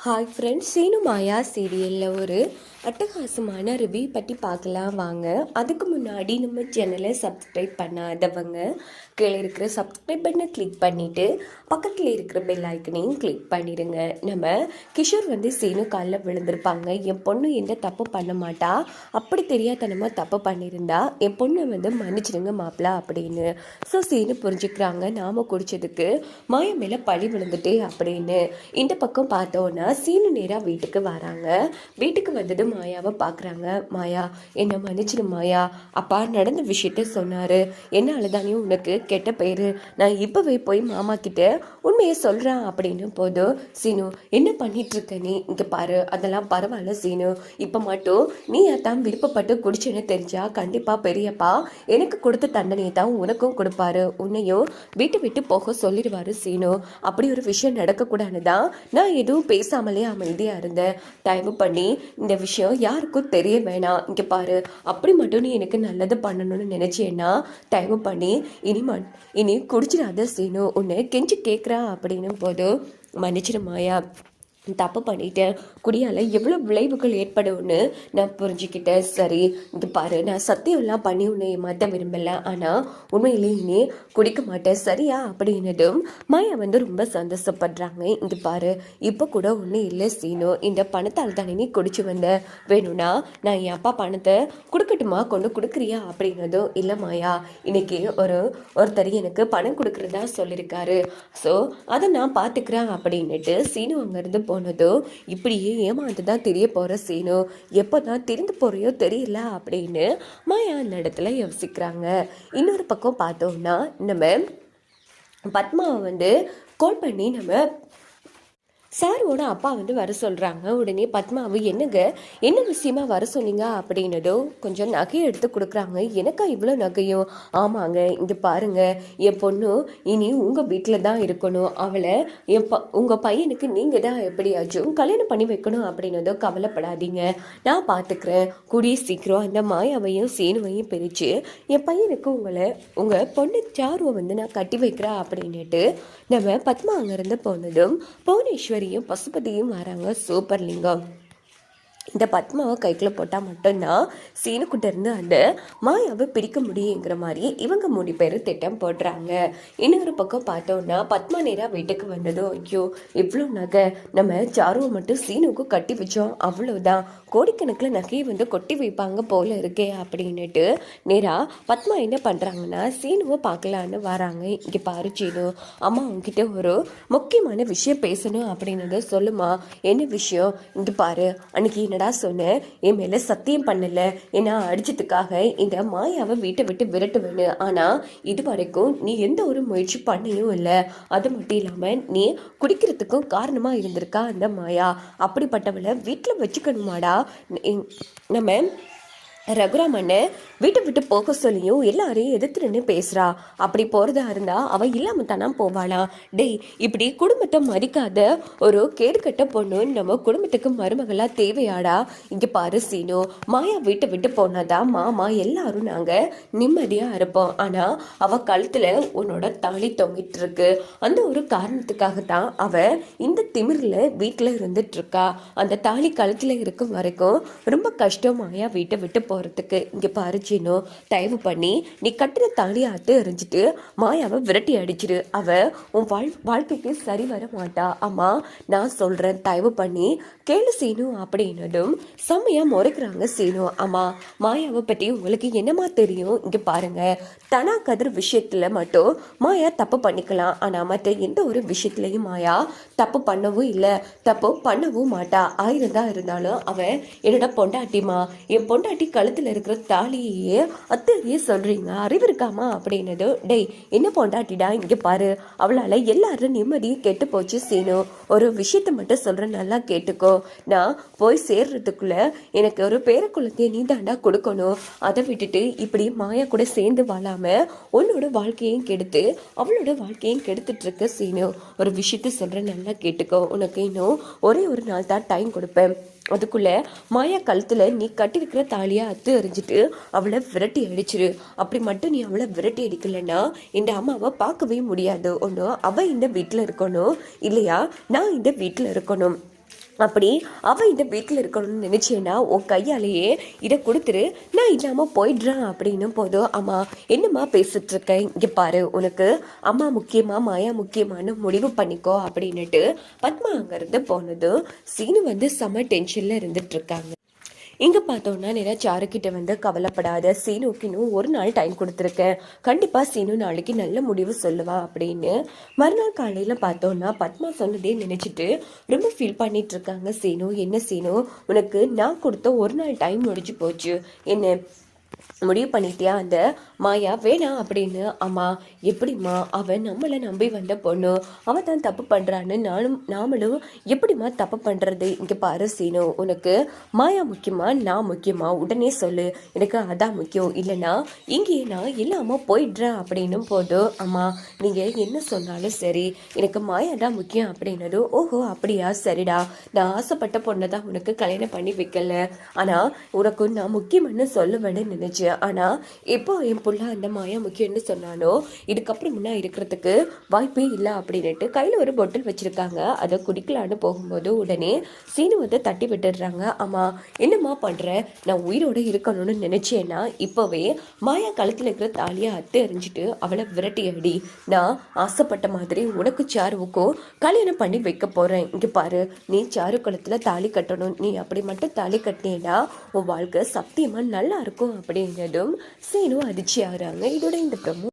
Hi friends Seenu மாயா சீரியலில் ஒரு அட்டகாசமான ரிவ்யூ பற்றி பார்க்கலாம் வாங்க. அதுக்கு முன்னாடி நம்ம சேனலை சப்ஸ்கிரைப் பண்ணாதவங்க கீழே இருக்கிற சப்ஸ்கிரைப் பண்ணை கிளிக் பண்ணிவிட்டு பக்கத்தில் இருக்கிற பெல் ஐக்கனையும் கிளிக் பண்ணிடுங்க நம்ம கிஷோர் வந்து சீனு காலில் விழுந்திருப்பாங்க. என் பொண்ணு எந்த தப்பு பண்ண மாட்டா? அப்படி தெரியாதனமாக தப்பு பண்ணியிருந்தா என் பொண்ணை வந்து மன்னிச்சிடுங்க மாப்பிளா அப்படின்னு. ஸோ சீனு புரிஞ்சுக்கிறாங்க. நாம குடித்ததுக்கு மாய மேலே பழி விழுந்துட்டே அப்படின்னு. இந்த பக்கம் பார்த்தோன்னா சீனு நேராக வீட்டுக்கு வராங்க. வீட்டுக்கு வந்தது மாயாவை பார்க்குறாங்க. மாயா என்னை மன்னிச்சிடு மாயா. அப்பா நடந்த விஷயத்த சொன்னார். என்னால தானே உனக்கு கெட்ட பேர் நான் இப்போவே போய் மாமா கிட்ட உண்மையை சொல்கிறேன் அப்படின்னு போதும் சீனு என்ன பண்ணிட்டு இருக்க நீ? இங்கே பாரு. அதெல்லாம் பரவாயில்ல சீனு. இப்போ மட்டும் நீ தான் விருப்பப்பட்டு குடிச்சேன்னு தெரிஞ்சா கண்டிப்பாக பெரியப்பா எனக்கு கொடுத்த தண்டனையை தான் உனக்கும் கொடுப்பாரு. உன்னையும் வீட்டு விட்டு போக சொல்லிடுவாரு சீனு. அப்படி ஒரு விஷயம் நடக்கக்கூடாது தான் நான் எதுவும் பேசாமலே அமைதியாக இருந்தேன். தயவு பண்ணி இந்த விஷயம் யாருக்கும் தெரிய வேணாம். இங்கே பாரு அப்படி மட்டும் நீ எனக்கு நல்லது பண்ணணும்னு நினச்சேன்னா தயவு பண்ணி இனி மண் இனி குடிச்சிடாத சீனு உன்னை கெஞ்சி கேட்குறா அப்படின்னும் போது மன்னிச்சிடு மாயா. தப்பு பண்ணிட்டேன் குடியால் எவ்வளோ விளைவுகள் ஏற்படும்னு நான் புரிஞ்சுக்கிட்டேன். சரி இது பாரு நான் சத்தியம்லாம் பண்ணி உன்னை ஏமாற்ற விரும்பல. ஆனால் உண்மையிலேயே நீ குடிக்க மாட்டேன் சரியா? அப்படின்னதும் மாயா வந்து ரொம்ப சந்தோஷப்படுறாங்க. இது பாரு இப்போ கூட ஒன்றும் இல்லை சீனோ. இந்த பணத்தால் தானே நீ குடிச்சு வந்த. வேணும்னா நான் என் அப்பா பணத்தை கொடுக்கட்டுமா? கொண்டு கொடுக்குறியா? அப்படின்னதும் இல்லை மாயா இன்னைக்கு ஒரு ஒருத்தர் எனக்கு பணம் கொடுக்குறதா சொல்லியிருக்காரு ஸோ அதை நான் பார்த்துக்கிறேன் அப்படின்னுட்டு சீனு அங்கேருந்து போனதோ இப்படியே ஏமாந்து தான் தெரிய போகிற சீனு. எப்போ தான் தெரிந்து போகிறையோ தெரியல அப்படின்னு மாயா அந்த இடத்துல யோசிக்கிறாங்க. இன்னொரு பக்கம் பார்த்தோம்னா நம்ம பத்மாவை வந்து கோல் பண்ணி நம்ம சாரோட அப்பா வந்து வர சொல்கிறாங்க உடனே பத்மாவு என்னங்க? என்ன விஷயமா வர சொன்னீங்க? அப்படின்னதும் கொஞ்சம் நகையை எடுத்து கொடுக்குறாங்க. எனக்கா இவ்வளோ நகையும்? ஆமாங்க. இங்கே பாருங்க. என் பொண்ணு இனி உங்கள் வீட்டில் தான் இருக்கணும். அவளை என் ப உங்கள் பையனுக்கு நீங்கள் தான் எப்படியாச்சும் கல்யாணம் பண்ணி வைக்கணும். அப்படின்னதும் கவலைப்படாதீங்க. நான் பார்த்துக்கிறேன் கூடிய சீக்கிரம் அந்த மாயாவையும் சேனுவையும் பிரித்து என் பையனுக்கு உங்களை உங்கள் பொண்ணு சாருவை வந்து நான் கட்டி வைக்கிறேன் அப்படின்னுட்டு நம்ம பத்மா அங்கேருந்து போனதும் புவனேஸ்வர் புவனேஸ்வரியும் பசுபதியும் வராங்க. சூப்பர் லிங்கம். இந்த பத்மாவை கைக்குள்ளே போட்டால் மட்டும்தான் சீனுக்கிட்ட இருந்து அந்த மாயாவை பிடிக்க முடியுங்கிற மாதிரி இவங்க மூணு பேர் திட்டம் போடுறாங்க. இன்னொரு பக்கம் பார்த்தோன்னா பத்மா நேராக வீட்டுக்கு வந்ததும் ஐயோ இவ்வளோ நகை. நம்ம சாருவை மட்டும் சீனுக்கு கட்டி வச்சோம் அவ்வளோதான் கோடிக்கணக்கில் நகையை வந்து கொட்டி வைப்பாங்க போல இருக்கே அப்படின்னுட்டு நேராக பத்மா என்ன பண்ணுறாங்கன்னா சீனுவை பார்க்கலான்னு வராங்க. இங்கே பாரு சீனு அம்மா உங்ககிட்ட ஒரு முக்கியமான விஷயம் பேசணும் அப்படின்னது சொல்லுமா. என்ன விஷயம்? இங்கே பாரு அன்னைக்கு என்னடா சொன்னேன் என் மேலே சத்தியம் பண்ணல. ஏன்னா அடிச்சதுக்காக இந்த மாயாவை வீட்டை விட்டு விரட்டுவேன்னு. ஆனால் இது வரைக்கும் நீ எந்த ஒரு முயற்சி பண்ணியும் இல்லை. அது மட்டும் இல்லாமல் நீ குடிக்கிறதுக்கும் காரணமாக இருந்திருக்கா அந்த மாயா. அப்படிப்பட்டவளை வீட்டில் வச்சுக்கணுமாடா. நம்ம ரகுராம் அண்ணன் வீட்டை விட்டு போக சொல்லியும் எல்லாரையும் எதிர்த்து நின்று பேசுகிறா அப்படி போகிறதா இருந்தால் அவள் இல்லாமல் தானா போவாளா? டேய் இப்படி குடும்பத்தை மதிக்காத ஒரு கேடுகட்ட பொண்ணு நம்ம குடும்பத்துக்கு மருமகளாக தேவையாடா? இங்கே பாரு சீனு மாயா வீட்டை விட்டு போனாதான் மாமா எல்லாரும் நாங்கள் நிம்மதியாக இருப்போம். ஆனால் அவள் கழுத்தில் உன்னோட தாலி தொங்கிட்டு இருக்கு. அந்த ஒரு காரணத்துக்காக தான் அவள் இந்த திமிரில் வீட்டில் இருந்துட்டு இருக்கா. அந்த தாலி கழுத்தில் இருக்கும் வரைக்கும் ரொம்ப கஷ்டம் மாயா வீட்டை விட்டு போகிறதுக்கு இங்கே பாரு தயவு பண்ணி நீ கட்டுற தாலியை அத்து எறிஞ்சிட்டு மாயாவை விரட்டி அடிச்சிரு. அவ உன் வாழ் வாழ்க்கைக்கு சரி வர மாட்டா. அம்மா நான் சொல்கிறேன் தயவு பண்ணி கேளு சீனு அப்படின்னதும் செம்மையாக முறைக்கிறாங்க சீனு. அம்மா மாயாவை பற்றி உங்களுக்கு என்னமா தெரியும்? இங்கே பாருங்கள் தனா கதிர் விஷயத்தில் மட்டும் மாயா தப்பு பண்ணிக்கலாம். ஆனால் மற்ற எந்த ஒரு விஷயத்துலையும் மாயா தப்பு பண்ணவும் இல்லை. தப்பு பண்ணவும் மாட்டா. ஆயிரம் தான் இருந்தாலும் அவன் என்னோட பொண்டாட்டிமா என் பொண்டாட்டி கழுத்தில் இருக்கிற தாலியே அத்தையே சொல்கிறீங்க அறிவு இருக்காமா? அப்படின்னது டேய் என்ன பொண்டாட்டிடா? இங்கே பாரு. அவளால் எல்லாரும் நிம்மதியும் கெட்டு போச்சு சீனு. ஒரு விஷயத்தை மட்டும் சொல்கிறேன் நல்லா கேட்டுக்கோ. நான் போய் சேர்றதுக்குள்ளே எனக்கு ஒரு பேரக்குழந்தைய நீ தாண்டா கொடுக்கணும். அதை விட்டுட்டு இப்படி மாயா கூட சேர்ந்து வாழாமல் உன்னோட வாழ்க்கையும் கெடுத்து அவளோட வாழ்க்கையும் கெடுத்துட்ருக்க சீனு. ஒரு விஷயத்த சொல்கிறேன் நல்லா கேட்டுக்கோ. உனக்கு இன்னும் ஒரே ஒரு நாள் தான் டைம் கொடுப்பேன். அதுக்குள்ள மாயா கழுத்துல நீ கட்டியிருக்கிற தாலியை அத்து எறிஞ்சிட்டு அவளை விரட்டி அடிச்சிரு. அப்படி மட்டும் நீ அவளை விரட்டி அடிக்கலைன்னா இந்த அம்மாவை பார்க்கவே முடியாது. ஒன்றும் அவ இந்த வீட்டில் இருக்கணும். இல்லையா? நான் இந்த வீட்டில் இருக்கணும். அப்படி அவள் இந்த வீட்டில் இருக்கணும்னு நினைச்சேன்னா உன் கையாலேயே இதை கொடுத்துரு. நான் இல்லாமல் போயிடுறேன் அப்படின்னு போதும் அம்மா என்னம்மா பேசிட்டு இருக்கேன் இங்கே பாரு உனக்கு அம்மா முக்கியமா மாயா முக்கியமானு முடிவு பண்ணிக்கோ அப்படின்னுட்டு பத்மா அங்கேருந்து போனதும் சீனு வந்து செம டென்ஷனில் இருந்துட்டு இருக்காங்க. இங்கே பார்த்தோன்னா நேரா சாருக்கிட்ட வந்து கவலைப்படாத சீனுக்கினும் ஒரு நாள் டைம் கொடுத்துருக்கேன் கண்டிப்பாக சீனு நாளைக்கு நல்ல முடிவு சொல்லுவா அப்படின்னு. மறுநாள் காலையில் பார்த்தோன்னா பத்மா சொன்னதே நினச்சிட்டு ரொம்ப ஃபீல் பண்ணிட்டு இருக்காங்க சீனு. என்ன சீனு? உனக்கு நான் கொடுத்த ஒரு நாள் டைம் முடிஞ்சு போச்சு. என்ன? முடிவு பண்ணிட்டியா? அந்த மாயா வேணாம் அப்படின்னு அம்மா எப்படிம்மா அவன் நம்மளை நம்பி வந்த பொண்ணு அவன் தான் தப்பு பண்ணுறான்னு நானும் நாமளும் எப்படிம்மா தப்பு பண்ணுறது இங்கே பாரு சீனு உனக்கு மாயா முக்கியமா நான் முக்கியமா? உடனே சொல்லு எனக்கு அதான் முக்கியம். இல்லைன்னா இங்கேயே நான் இல்லாமல் போயிடுறேன் அப்படின்னும் போதும் அம்மா நீங்கள் என்ன சொன்னாலும் சரி எனக்கு மாயா தான் முக்கியம் அப்படின்னதும் ஓஹோ அப்படியா? சரிடா நான் ஆசைப்பட்ட பொண்ணை தான் உனக்கு கல்யாணம் பண்ணி வைக்கல. ஆனால் உனக்கு நான் முக்கியம்னு சொல்லுவேன்னு நினச்சி இருந்துச்சு. ஆனால் இப்போ என் புள்ள அந்த மாயா முக்கியம்னு சொன்னானோ இதுக்கப்புறம் முன்னா இருக்கிறதுக்கு வாய்ப்பே இல்லை அப்படின்னுட்டு கையில் ஒரு பொட்டில் வச்சுருக்காங்க. அதை குடிக்கலான்னு போகும்போது உடனே சீனு வந்து தட்டி விட்டுடுறாங்க. அம்மா என்னம்மா பண்ணுற நான் உயிரோட இருக்கணும்னு நினச்சேன்னா இப்போவே மாயா கழுத்தில் இருக்கிற தாலியை அத்து எறிஞ்சிட்டு அவளை விரட்டி அடி நான் ஆசைப்பட்ட மாதிரி உனக்கு சாருவுக்கும் கல்யாணம் பண்ணி வைக்க போகிறேன் இங்கே பாரு நீ சாரு கழுத்தில் தாலி கட்டணும். நீ அப்படி மட்டும் தாலி கட்டினேன்னா உன் வாழ்க்கை சத்தியமாக நல்லா இருக்கும் அப்படின்னு വീണതും സേനു അരിച്ചയാറാണ് ഇതോടെ എന്റെ പ്രമോ